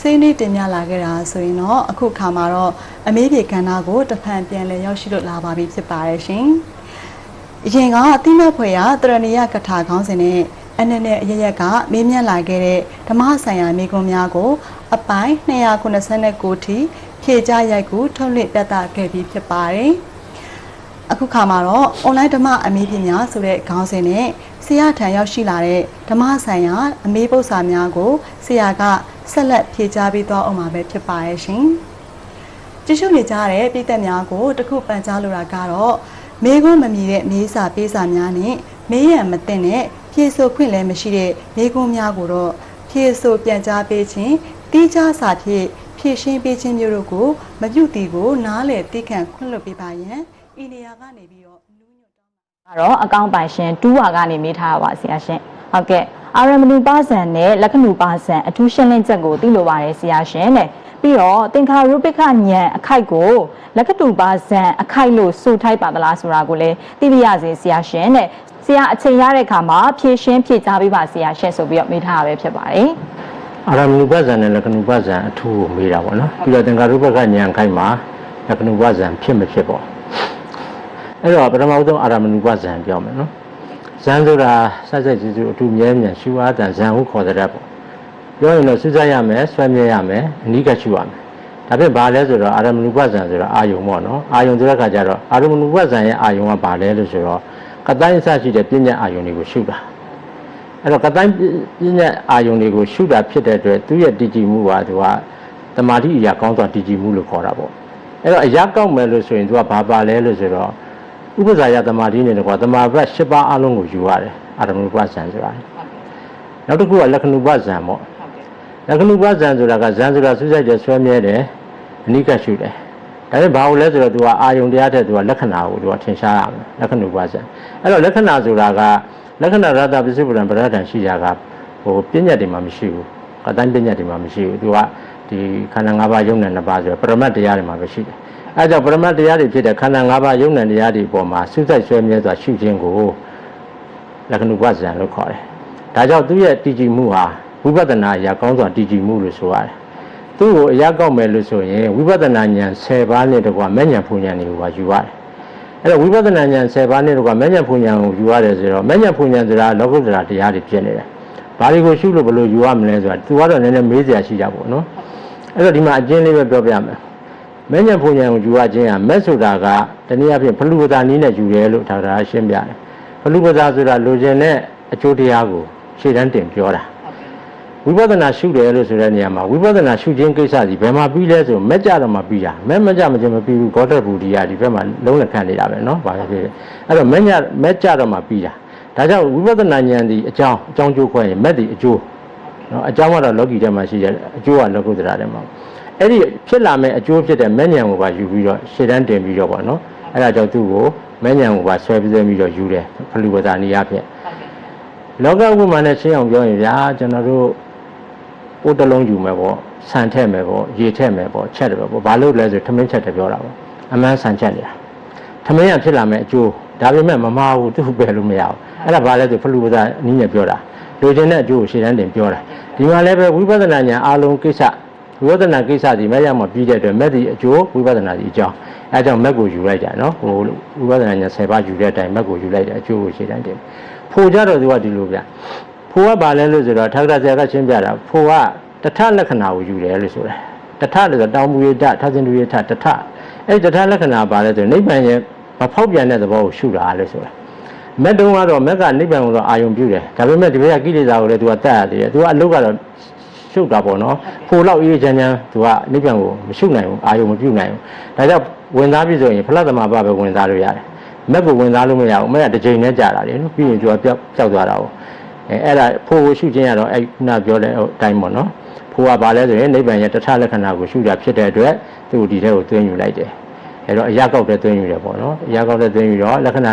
စိနေတင်ပြလာခဲ့တာဆိုရင်တော့အခုခါမှာတော့အမေးပြေကဏ္ဍကိုတဖန်ပြန်လည်ရောက်ရှိလို့လာပါပြီဖြစ်ပါတယ်ရှင်။အရင်ကအတိမတ်ဖွယ်ရတရဏီယကထာခေါင်းစဉ်နဲ့အနည်းနဲ့အရရက်ကမေးမြန်းလာခဲ့တဲ့ဓမ္မဆိုင်ရာမိကွန်များကို အပိုင်း289ထိဖြည့်ကြရိုက်ကူထုတ်လွှင့်ပြသခဲ့ပြီးဖြစ်ပါတယ်။ အခုခါမှာတော့ online ဓမ္မအမေးပညာဆိုတဲ့ခေါင်းစဉ်နဲ့ဆရာထံရောက်ရှိလာတဲ့ဓမ္မဆိုင်ရာအမေးပု္ပ္ပာများကိုဆရာကဆက်လက်ဖြေကြားပေးသွားအောင်မှာပဲဖြစ်ပါရဲ့ရှင်။ကြည့်ရှုနေကြတဲ့ပြည်သက်များကိုတခုပန်ကြားလိုတာကတော့မေးခွန်းမမြည်တဲ့မေးစာပေးစာများနဲ့မေးရန်မသိတဲ့ဖြေဆိုခွင့်လည်းမရှိတဲ့မေးခွန်းများကိုတော့ဖြေဆိုပြန်ကြားပေးခြင်းတိကျစာဖြင့်ဖြည့်ရှင်းပေးခြင်းမျိုးတို့ကိုမပြုတ်တီကိုနားလည်သိခံခွင့်လွှတ်ပေးပါရန် ဤနေရာကနေပြီးတော့နူးညွတ်တောင်းကတော့အကောင့်ပိုင်ရှင်တူးဝါကနေမေးထားပါဆရာရှင်ဟုတ်ကဲ့အာရမဏုပါဇံနဲ့လက္ခဏုပါဇံအထူးရှင်းလင်းချက်ကိုသိလိုပါတယ်ဆရာရှင်တဲ့ပြီးတော့သင်္ခါရုပ္ပခဉာဏ်အခိုက်ကိုလက္ခဏုပါဇံအခိုက်လို့ဆိုထိုက်ပါသလားဆိုတာကိုလည်းသိပြရစေဆရာရှင်တဲ့ဆရာအချိန်ရတဲ့အခါမှာဖြည့်ရှင်းဖြည့်ကြားပေးပါဆရာရှင်ဆိုပြီးတော့မေးထားတာပဲဖြစ်ပါတယ်အာရမဏုပဇံနဲ့လက္ခဏုပဇံအထူးကိုမေးတာပေါ့နော်ပြီးတော့သင်္ကာရုပ္ပကဉာဏ်ခိုက်မှာလက္ခဏုပဇံဖြစ်မဖြစ်ပေါ့ အဲ့တော့ပထမဆုံးအာရမဏုပဇံပြောမယ်နော်ဇံဆိုတာဆက်ဆက်ကြည့်စုအထူးမြဲမြံရှုအားတန်ဇံဟုခေါ်တဲ့ပေါ့ပြောရင်တော့စူးစမ်းရမယ်ဆွဲမြဲရမယ်အနိကရှုရမယ်ဒါဖြင့်ဘာလဲဆိုတော့အာရမဏုပဇံဆိုတာအာယုံပေါ့နော်အာယုံဆိုတဲ့အခါကျတော့အာရမဏုပဇံရဲ့အာယုံကဘာလဲလို့ဆိုတော့ကတိုင်းအစရှိတဲ့ပြဉ္ညာအာယုံတွေကိုရှုတာအဲ့တော့ကတိုင်းပညာအာယုံတွေကိုရှုတာဖြစ်တဲ့အတွက်သူ့ရဲ့တည်ကြည်မှုကသူကတမာတိအရာကောင်းစွာတည်ကြည်မှုလို့ခေါ်တာပေါ့အဲ့တော့အရာကောက်မယ်လို့ဆိုရင်သူကဘာပါလဲလို့ဆိုတော့ ဥပဇာယတမာတိနဲ့တကွာတမာဘတ်၈ပါးအလုံးကိုယူရတယ်အာရမဏုပဇံဆိုတာနောက်တစ်ခုကလက္ခဏုပဇံပေါ့လက္ခဏုပဇံဆိုတာကဇံဆိုတာစူးစိုက်တယ်ဆွဲမြဲတယ်အနိကရှုတယ်ဒါပေမဲ့ဘာလို့လဲဆိုတော့သူကအာယုံတရားတဲ့သူကလက္ခဏာကိုသူကထင်ရှားရမယ်လက္ခဏုပဇံအဲ့တော့လက္ခဏာဆိုတာကလက္ခဏာရတ္တပစ္စုပ္ပန်ပရဒ္ဒံရှိကြကဟိုပညာတွေမှာမရှိဘူးကတိုင်းပညာတွေမှာမရှိဘူးသူကဒီခန္ဓာ၅ပါးယုံနဲ့၅ပါးဆိုတော့ပရမတ်တရားတွေမှာပဲရှိတယ် အဲကြောင့်ပရမတ်တရားတွေဖြစ်တဲ့ခန္ဓာ၅ပါးယုံနဲ့တရားတွေအပေါ်မှာစုစိုက်ဆွဲမြဲစွာရှုခြင်းကိုလက္ခဏုပဇံလို့ခေါ်တယ်ဒါကြောင့်သူ့ရဲ့တည်ကြည်မှုဟာဝိပဿနာအရာကောင်းစွာတည်ကြည်မှုလို့ဆိုရတယ်သူ့ကိုအရာကောက်မယ်လို့ဆိုရင်ဝိပဿနာဉာဏ်10ပါးနဲ့တကွာမဲ့ဉာဏ်ဖူဉာဏ်တွေကိုပါယူရတယ်အဲ့တော့ဝိပဿနာဉာဏ်10ပါးနဲ့တော့ကမဉ္ဇဉ်ဖူဉာဏ်ကိုယူရတယ်ဆိုတော့မဉ္ဇဉ်ဖူဉာဏ်ဆိုတာလောကုတ္တရာတရားတွေဖြစ်နေတယ်။ဘာတွေကိုရှုလို့ဘယ်လိုယူရမလဲဆိုတာသူကတော့နည်းနည်းမေးစရာရှိကြပေါ့နော်။အဲ့တော့ဒီမှာအကျဉ်းလေးပဲပြောပြမယ်။ မဉ္ဇဉ်ဖူဉာဏ်ကိုယူရခြင်းဟာမက်ဆိုတာကတနည်းအားဖြင့်ဖလူပဒါနည်းနဲ့ယူရဲလို့ဒါကရှင်းပြတယ်။ဖလူပဒါဆိုတာလိုချင်တဲ့အကျိုးတရားကိုရှေ့တန်းတင်ပြောတာ။ ဝိပဿနာရှုတယ်လို့ဆိုတဲ့နေရာမှာဝိပဿနာရှုခြင်းကိစ္စစီဘယ်မှာပြီးလဲဆိုမက်ကြတော့မှပြီးတာမက်မကြမချင်းမပြီးဘူးဂေါတဘူဒီယာဒီဘက်မှာလုံးလက်ခံနေတာပဲเนาะဘာပဲဖြစ်ဖြစ်အဲ့တော့မက်ညမက်ကြတော့မှပြီးတာဒါကြောင့်ဝိပဿနာဉာဏ်ဒီအကြောင်းအကြောင်းကျိုးခွဲရင်မက်ဒီအကျိုးเนาะအကြောင်းကတော့လောကီထဲမှာရှိတယ်အကျိုးကလောကုတ္တရာထဲမှာ အဲ့ဒီဖြစ်လာမဲ့အကျိုးဖြစ်တဲ့မဲ့ညံကိုပါယူပြီးတော့ရှေ့တန်းတင်ပြီးတော့ပေါ့နော်အဲ့ဒါကြောင့်သူ့ကိုမဲ့ညံကိုပါဆွဲပြီးဆွဲပြီးတော့ယူတယ်ဖလူဝဇာနီယဖြစ်လောကဝိမာန်နဲ့ရှင်းအောင်ပြောရင်ဗျာကျွန်တော်တို့ပိုးတလုံးယူမယ်ပေါ့ဆန်ထည့်မယ်ပေါ့ရေထည့်မယ်ပေါ့ချက်တယ်ပေါ့ဘာလို့လဲဆိုထမင်းချက်တယ်ပြောတာပေါ့အမှန်ဆန်ချက်နေတာထမင်းကဖြစ်လာမဲ့အကျိုးဒါပေမဲ့မမာဘူးသူ့ပဲလို့မရဘူးအဲ့ဒါဘာလဲဆိုဖလူဝဇာနီးညံပြောတာလူချင်းတဲ့အကျိုးကိုရှေ့တန်းတင်ပြောတာဒီမှာလည်းပဲဝိပဿနာဉာဏ်အလုံးကိစ္စ ဝိပဿနာကိစ္စဒီမဲ့ရမှာပြီးတဲ့အတွက်မဲ့ဒီအကျိုးဝိပဿနာဒီအကြောင်းအဲကြောင့်မက်ကိုယူလိုက်ကြနော်ဟိုဝိပဿနာဉာဏ်10ပါးယူတဲ့အတိုင်းမက်ကိုယူလိုက်တယ်အကျိုးကိုရှေ့တန်းတင်ဖို့ကြတော့သူကဒီလိုဗျဖို့ကဘာလဲလို့ဆိုတော့ထာဂရဆရာကရှင်းပြတာဖို့ကတထလက္ခဏာကိုယူတယ်လို့ဆိုတယ်တထလို့ဆိုတောင်မူရတထာဇင်တူရထတထအဲ့ဒီတထလက္ခဏာပါလဲဆိုနိဗ္ဗာန်ရဲ့မဖောက်ပြန်တဲ့သဘောကိုရှုတာလို့ဆိုတာမက်တုံးကတော့မက်ကနိဗ္ဗာန်ကိုတော့အာယုံပြုတယ်ဒါပေမဲ့ဒီဘက်ကကိလေသာကိုလည်းသူကတတ်ရတယ်သူကအလုတ်ကတော့ ရှုတာပေါ့နော်ဖိုလောက်အေးချမ်းချမ်းသူကနိဗ္ဗာန်ကိုမရှုနိုင်ဘူးအာယုံမပြုနိုင်ဘူးဒါကြောင့်ဝင်သားပြီဆိုရင်ဖလတ်သမဘာပဲဝင်သားလို့ရတယ်မက်ကိုဝင်သားလို့မရဘူးမက်ကတစ်ချိန်နဲ့ကြာတာလေနော်ပြီးရင်သူကပျောက်ပျောက်သွားတာပေါ့အဲအဲ့ဒါဖိုကိုရှုခြင်းရတော့အဲ့ခုနပြောတဲ့အတိုင်းပေါ့နော်ဖိုးကဘာလဲဆိုရင်နိဗ္ဗာန်ရဲ့တထလက္ခဏာကိုရှုတာဖြစ်တဲ့အတွက်သူ့ဒီထဲကိုသွင်းယူလိုက်တယ်အဲတော့အရာကောက်တဲ့သွင်းယူတယ်ပေါ့နော်အရာကောက်တဲ့သွင်းယူတော့လက္ခဏာ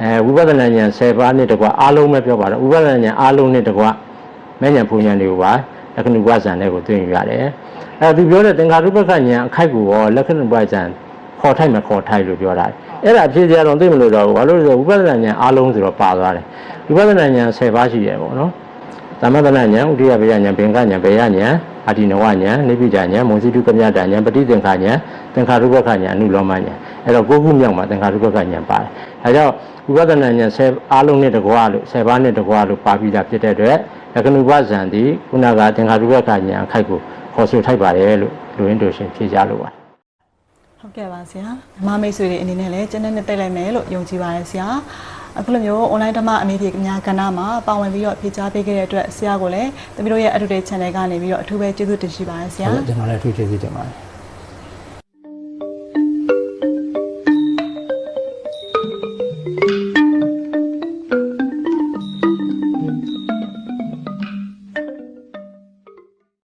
အဲဝိပဿနာဉာဏ်10ပါးနဲ့တကွအားလုံးပဲပြောပါတော့ဝိပဿနာဉာဏ်အားလုံးနဲ့တကွမဲ့ဉာဏ်ပူဉာဏ်တွေကိုပါ လက္ခဏုပဇံတွေကိုသွင်းယူရတယ်အဲသူပြောတဲ့သင်္ခါရုပ္ပကဉာဏ်အခိုက်ကိုရောလက္ခဏုပဇံခေါ်ထိုက်မခေါ်ထိုက်လို့ပြောတာအဲ့ဒါအဖြစ်စရာတော့သိမလို့တော့ဘူးဘာလို့လဲဆိုဝိပဿနာဉာဏ်အားလုံးဆိုတော့ပါသွားတယ်ဝိပဿနာဉာဏ်10ပါးရှိတယ်ပေါ့နော်သမထနာဉာဏ်ဥဒိယဘေယဉာဏ်ဘင်္ဂဉာဏ်ဘေယဉာဏ်အာတိနဝဉာဏ်နိဗ္ဗိဒဉာဏ်မုံစီတုကမြတဉာဏ်ပဋိသင်္ခာဉာဏ်သင်္ခါရုပ္ပခဉာဏ်အနုလောမဉာဏ်အဲ့တော့ကိုးခုမြောက်မှာသင်္ခါရုပ္ပခဉာဏ်ပါတယ်ဒါကြောင့်ဝိပဿနာဉာဏ်10အားလုံးနဲ့တကွာလို့10ပါးနဲ့တကွာလို့ပါပြီးသားဖြစ်တဲ့အတွက် လက္ခဏုပဇံတိခုနကသင်္ခါရုပ္ပခဉာဏ်အခိုက်ကိုခေါ်ဆိုထိုက်ပါတယ်လို့လူရင်းတို့ရှင်ဖြေကြလို့ပါဟုတ်ကဲ့ပါဆရာဓမ္မမိတ်ဆွေတွေအနေနဲ့လည်းကျန်တဲ့နှစ်သိလိုက်မယ်လို့ယုံကြည်ပါတယ်ဆရာအခုလိုမျိုး online ဓမ္မအမေဖြေအများကဏ္ဍမှာပါဝင်ပြီးတော့ဖြေကြားပေးခဲ့တဲ့အတွက်ဆရာကိုလည်းတမီးတို့ရဲ့ Educate Channel ကနေပြီးတော့အထူးပဲကျေးဇူးတင်ရှိပါတယ်ဆရာကျွန်တော်လည်းအထူးကျေးဇူးတင်ပါတယ်